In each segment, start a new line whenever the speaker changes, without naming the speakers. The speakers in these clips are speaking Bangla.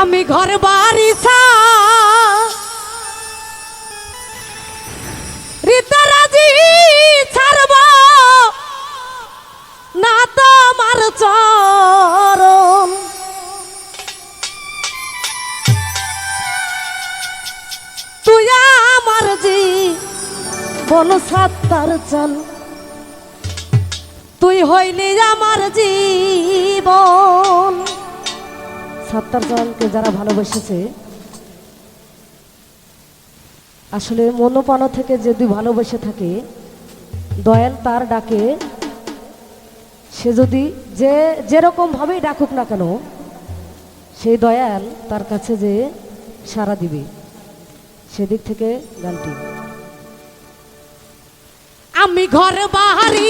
আমি ঘর বাড়ি রীতারাজি ছাড়ব। না তো তোমার চরণ। তুই আমার জি বন সাত্তার চল তুই হইলি আমার জীবন সাত্তার জনকে যারা ভালোবেসেছে, আসলে মনোপান থেকে যদি ভালোবেসে থাকে, দয়াল তার ডাকে, সে যদি যে যেরকম ভাবেই ডাকুক না কেন, সেই দয়াল তার কাছে যে সারা দিবে, সেদিক থেকে গানটি। আমি ঘর বাহারি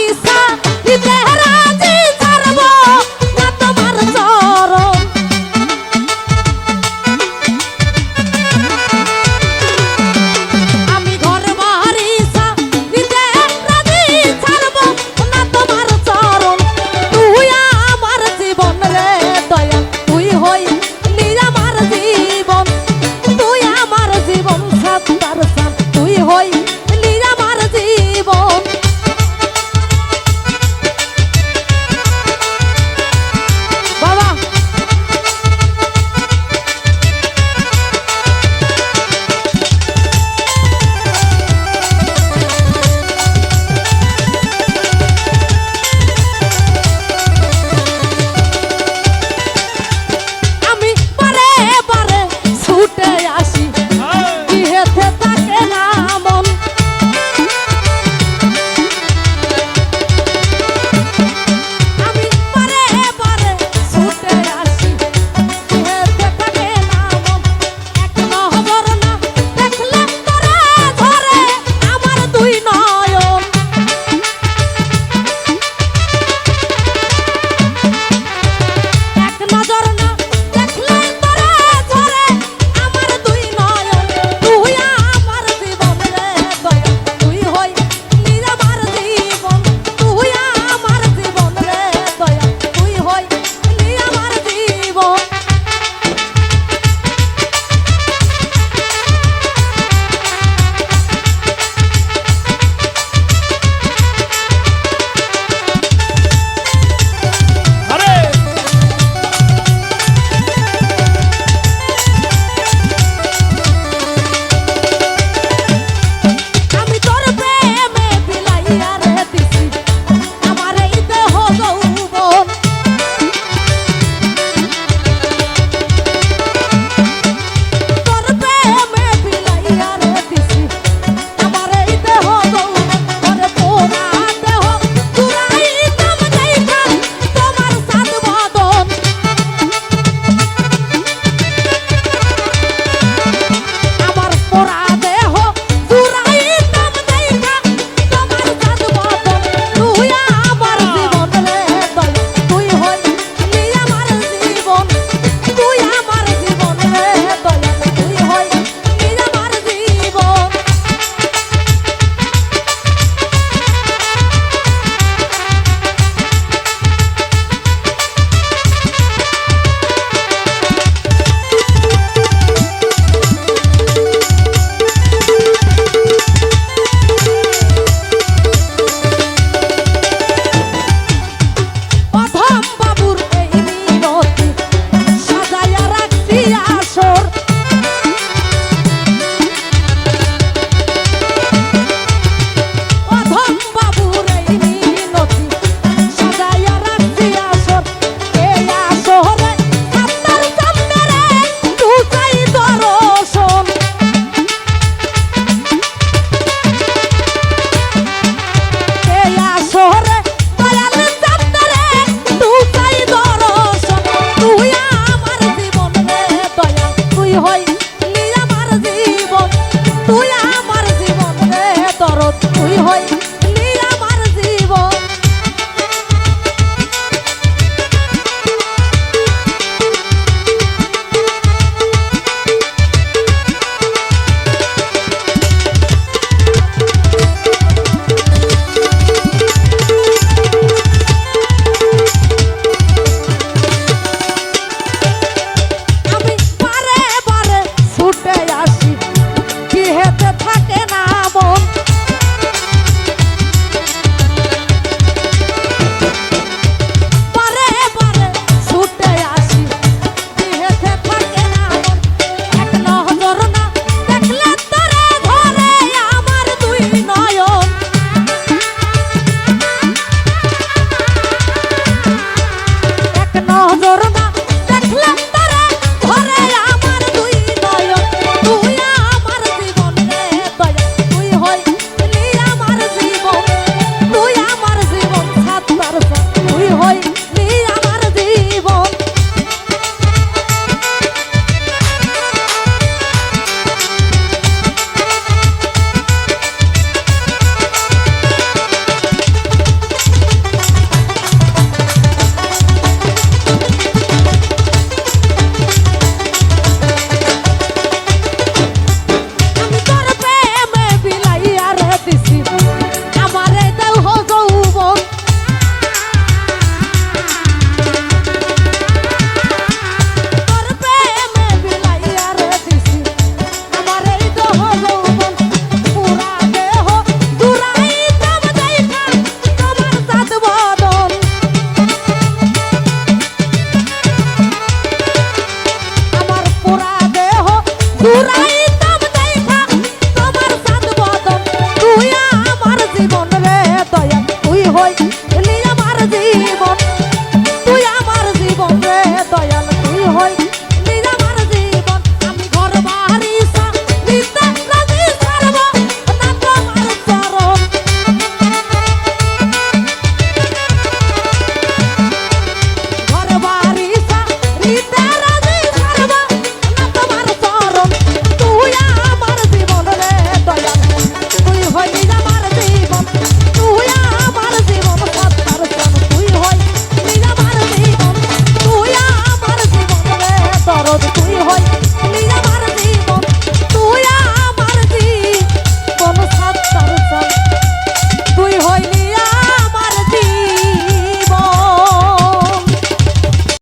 চূড়ায়